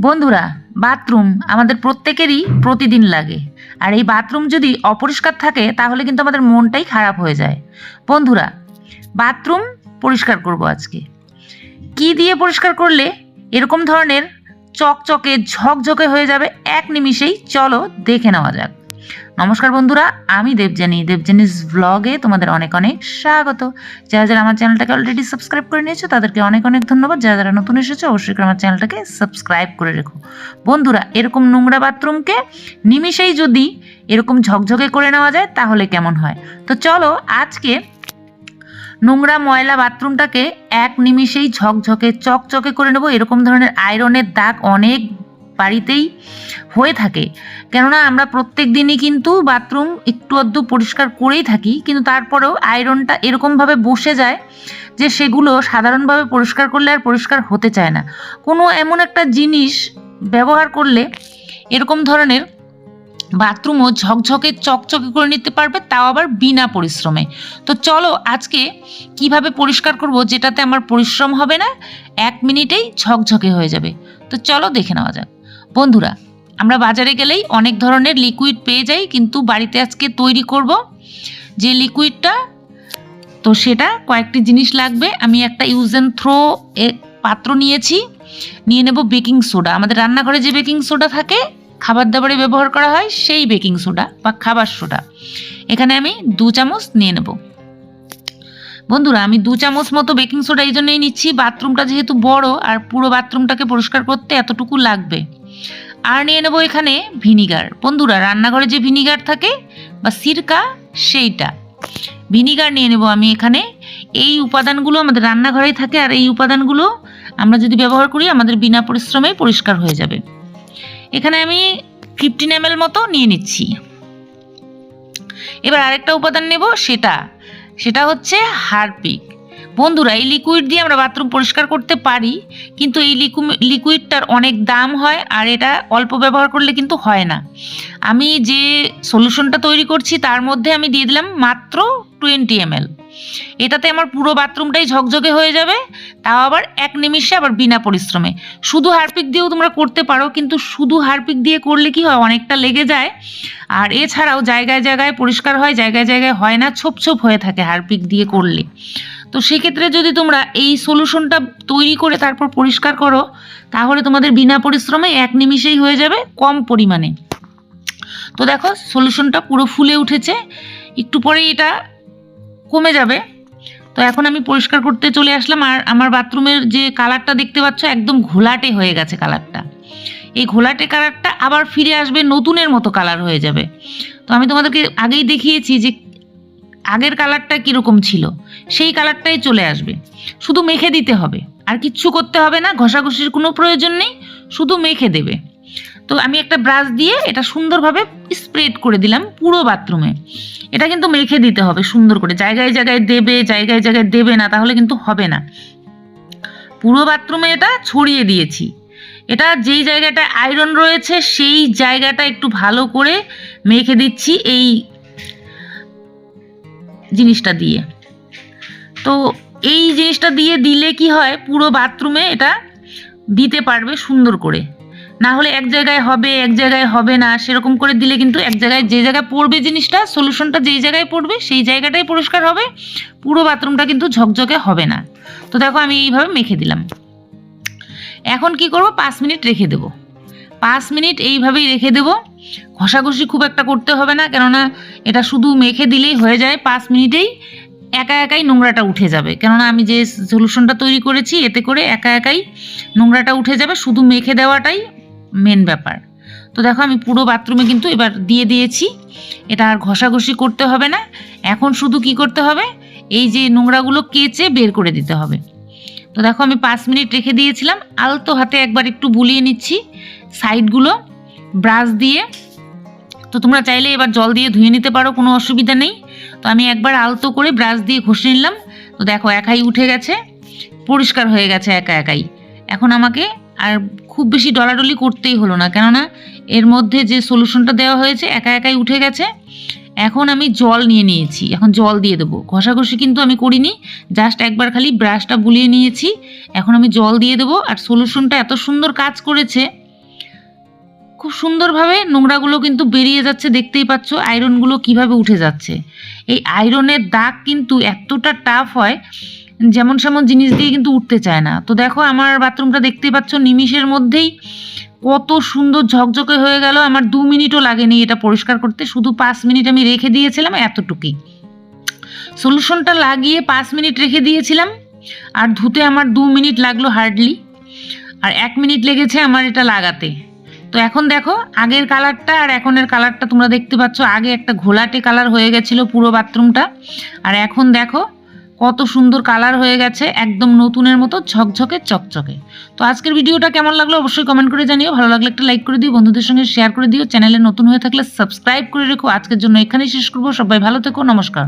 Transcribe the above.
বন্ধুরা বাথরুম আমাদের প্রত্যেকেরই প্রতিদিন লাগে। আর এই বাথরুম যদি অপরিষ্কার থাকে, তাহলে কিন্তু আমাদের মনটাই খারাপ হয়ে যায়। বন্ধুরা বাথরুম পরিষ্কার করব আজকে। কি দিয়ে পরিষ্কার করলে এরকম ধরনের চকচকে, ঝকঝকে হয়ে যাবে, এক নিমিষেই চলো দেখে নেওয়া যাক। নমস্কার বন্ধুরা, আমি দেবজানি দেবজানিস ব্লগে তোমাদের অনেক অনেক স্বাগত। যারা যারা আমার চ্যানেলটাকে অলরেডি সাবস্ক্রাইব করে নিয়েছো, তাদেরকে অনেক অনেক ধন্যবাদ। যারা যারা নতুন এসেছ, অবশ্যই আমার চ্যানেলটাকে সাবস্ক্রাইব করে রেখো। বন্ধুরা, এরকম নোংরা বাথরুমকে নিমিষেই যদি এরকম ঝকঝকে করে নেওয়া যায়, তাহলে কেমন হয়? তো চলো, আজকে নোংরা ময়লা বাথরুমটাকে এক নিমিষেই ঝকঝকে, চকচকে করে নেব। এরকম ধরনের আয়রনের দাগ অনেক বাড়িতেই হয়ে থাকে। কেননা আমরা প্রত্যেক দিনই কিন্তু বাথরুম একটু আধটু পরিষ্কার করেই থাকি, কিন্তু তারপরেও আয়রনটা এরকমভাবে বসে যায় যে সেগুলো সাধারণভাবে পরিষ্কার করলে আর পরিষ্কার হতে চায় না। কোনো এমন একটা জিনিস ব্যবহার করলে এরকম ধরনের বাথরুমও ঝকঝকে, চকচকে করে নিতে পারবে, তাও আবার বিনা পরিশ্রমে। তো চলো আজকে কীভাবে পরিষ্কার করব যেটাতে আমার পরিশ্রম হবে না, এক মিনিটেই ঝকঝকে হয়ে যাবে। তো চলো দেখে নেওয়া যাক। বন্ধুরা, আমরা বাজারে গেলেই অনেক ধরনের লিকুইড পেয়ে যাই, কিন্তু বাড়িতে আজকে তৈরি করব যে লিকুইডটা তো সেটা কয়েকটি জিনিস লাগবে। আমি একটা ইউজ অ্যান্ড থ্রো পাত্র নিয়েছি, নিয়ে নেব বেকিং সোডা আমাদের রান্নাঘরে যে বেকিং সোডা থাকে খাবার দাবারে ব্যবহার করা হয়, সেই বেকিং সোডা বা খাবার সোডা এখানে আমি দু চামচ নিয়ে নেব। বন্ধুরা, আমি দু চামচ মতো বেকিং সোডা এই জন্যই নিচ্ছি। বাথরুমটা যেহেতু বড়, আর পুরো বাথরুমটাকে পরিষ্কার করতে এতটুকু লাগবে। আর নিয়ে নেব এখানে ভিনিগার। বন্ধুরা, রান্নাঘরে যে ভিনিগার থাকে বা সিরকা, সেইটা। ভিনিগার নিয়ে নেব আমি এখানে। এই উপাদানগুলো আমাদের রান্নাঘরেই থাকে আর এই উপাদানগুলো আমরা যদি ব্যবহার করি, আমাদের বিনা পরিশ্রমেই পরিষ্কার হয়ে যাবে। এখানে আমি ফিফটিন এম মতো নিয়ে নিচ্ছি। এবার আরেকটা উপাদান নেব, সেটা। সেটা হচ্ছে হারপিক। বন্ধুরা, এই লিকুইড দিয়ে আমরা বাথরুম পরিষ্কার করতে পারি, কিন্তু এই লিকুইডটার অনেক দাম হয় আর এটা অল্প ব্যবহার করলে কিন্তু হয় না। আমি যে সলিউশনটা তৈরি করছি, তার মধ্যে আমি দিয়ে দিলাম মাত্র টোয়েন্টি এম এটাতে আমার পুরো বাথরুমটাই ঝকঝকে হয়ে যাবে, তাও আবার এক নিমিষে আবার বিনা পরিশ্রমে। শুধু হারপিক দিয়েও তোমরা করতে পারো, কিন্তু শুধু হারপিক দিয়ে করলে কি হয়, অনেকটা লেগে যায়। আর এছাড়াও জায়গায় জায়গায় পরিষ্কার হয়, জায়গায় জায়গায় হয় না, ছোপ ছোপ হয়ে থাকে হারপিক দিয়ে করলে। তো সেক্ষেত্রে যদি তোমরা এই সলিউশনটা তৈরি করে তারপর পরিষ্কার করো, তাহলে তোমাদের বিনা পরিশ্রমে এক নিমিষেই হয়ে যাবে কম পরিমাণে। তো দেখো সলিউশনটা পুরো ফুলে উঠেছে। একটু পরেই এটা কমে যাবে। তো এখন আমি পরিষ্কার করতে চলে আসলাম। আর আমার বাথরুমের যে কালারটা দেখতে পাচ্ছ, একদম ঘোলাটে হয়ে গেছে কালারটা এই ঘোলাটে কালারটা আবার ফিরে আসবে, নতুনের মতো কালার হয়ে যাবে। তো আমি তোমাদেরকে আগেই দেখিয়েছি যে আগের কালারটা কীরকম ছিল, সেই কালারটাই চলে আসবে। শুধু মেখে দিতে হবে। আর কিচ্ছু করতে হবে না, ঘষাঘষির কোনো প্রয়োজন নেই, শুধু মেখে দেবে। তো আমি একটা ব্রাশ দিয়ে এটা সুন্দরভাবে স্প্রেড করে দিলাম পুরো বাথরুমে এটা কিন্তু মেখে দিতে হবে সুন্দর করে। জায়গায় জায়গায় দেবে, জায়গায় জায়গায় দেবে না, তাহলে কিন্তু হবে না। পুরো বাথরুমে এটা ছড়িয়ে দিয়েছি। এটা যেই জায়গাটা আয়রন রয়েছে, সেই জায়গাটা একটু ভালো করে মেখে দিচ্ছি এই জিনিসটা দিয়ে। তো এই জিনিসটা দিয়ে দিলে কি হয়, পুরো বাথরুমে এটা দিতে পারবে সুন্দর করে। না হলে এক জায়গায় হবে, এক জায়গায় হবে না, সেরকম করে দিলে কিন্তু এক জায়গায় যে জায়গায় পড়বে জিনিসটা সলিউশনটা যেই জায়গায় পড়বে, সেই জায়গাটাই পরিষ্কার হবে, পুরো বাথরুমটা কিন্তু ঝকঝকে হবে না। তো দেখো আমি এইভাবে মেখে দিলাম। এখন কি করব? পাঁচ মিনিট রেখে দেবো। পাঁচ মিনিট এইভাবেই রেখে দেবো। ঘষাঘষি খুব একটা করতে হবে না, কেননা এটা শুধু মেখে দিলেই হয়ে যায়, পাঁচ মিনিটেই একা একাই নোংরাটা উঠে যাবে। কেননা আমি যে সলিউশনটা তৈরি করেছি, এতে করে একা একাই নোংরাটা উঠে যাবে, শুধু মেখে দেওয়াটাই মেন ব্যাপার। তো দেখো, আমি পুরো বাথরুমে কিন্তু এবার দিয়ে দিয়েছি। এটা আর ঘষাঘষি করতে হবে না। এখন শুধু কি করতে হবে? এই যে নোংরাগুলো কেচে বের করে দিতে হবে। তো দেখো, আমি পাঁচ মিনিট রেখে দিয়েছিলাম। আলতো হাতে একবার একটু বুলিয়ে নিচ্ছি। সাইডগুলো ব্রাশ দিয়ে তো তোমরা চাইলে এবার জল দিয়ে ধুয়ে নিতে পারো, কোনো অসুবিধা নেই। তো আমি একবার আলতো করে ব্রাশ দিয়ে ঘষে নিলাম। তো দেখো, একাই উঠে গেছে, পরিষ্কার হয়ে গেছে একা একাই। এখন আমাকে আর খুব বেশি ডলাডলি করতেই হলো না, কেননা এর মধ্যে যে সলিউশনটা দেওয়া হয়েছে, একা একাই উঠে গেছে। এখন আমি জল নিয়ে নিয়েছি, এখন জল দিয়ে দেবো। ঘষাঘষি কিন্তু আমি করিনি জাস্ট একবার খালি ব্রাশটা বুলিয়ে নিয়েছি। এখন আমি জল দিয়ে দেবো, আর সলিউশনটা এত সুন্দর কাজ করেছে। খুব সুন্দরভাবে নোংরাগুলো কিন্তু বেরিয়ে যাচ্ছে, দেখতেই পাচ্ছ আয়রনগুলো কীভাবে উঠে যাচ্ছে। এই আয়রনের দাগ কিন্তু এতটা টাফ হয়, যেমন সেমন জিনিস দিয়ে কিন্তু উঠতে চায় না। তো দেখো আমার বাথরুমটা দেখতেই পাচ্ছ নিমিষের মধ্যেই কত সুন্দর ঝকঝকে হয়ে গেল। আমার দু মিনিটও লাগেনি এটা পরিষ্কার করতে, শুধু পাঁচ মিনিট আমি রেখে দিয়েছিলাম এতটুকুই। সলিউশনটা লাগিয়ে পাঁচ মিনিট রেখে দিয়েছিলাম, আর ধুতে আমার দু মিনিট লাগল হার্ডলি আর এক মিনিট লেগেছে আমার এটা লাগাতে। তো এখন দেখো, আগের কালারটা আর এখনের কালারটা তোমরা দেখতে পাচ্ছ, আগে একটা ঘোলাটে কালার হয়ে গেছিল পুরো বাথরুমটা। আর এখন দেখো, কত সুন্দর কালার হয়ে গেছে, একদম নতুনের মতো, ঝকঝকে, চকচকে। তো আজকের ভিডিওটা কেমন লাগল অবশ্যই কমেন্ট করে জানিও, ভালো লাগলে একটা লাইক করে দিও, বন্ধুদের সঙ্গে শেয়ার করে দিও, চ্যানেলে নতুন হয়ে থাকলে সাবস্ক্রাইব করে রেখো। আজকের জন্য এখানেই শেষ করব, সবাই ভালো থেকো, নমস্কার।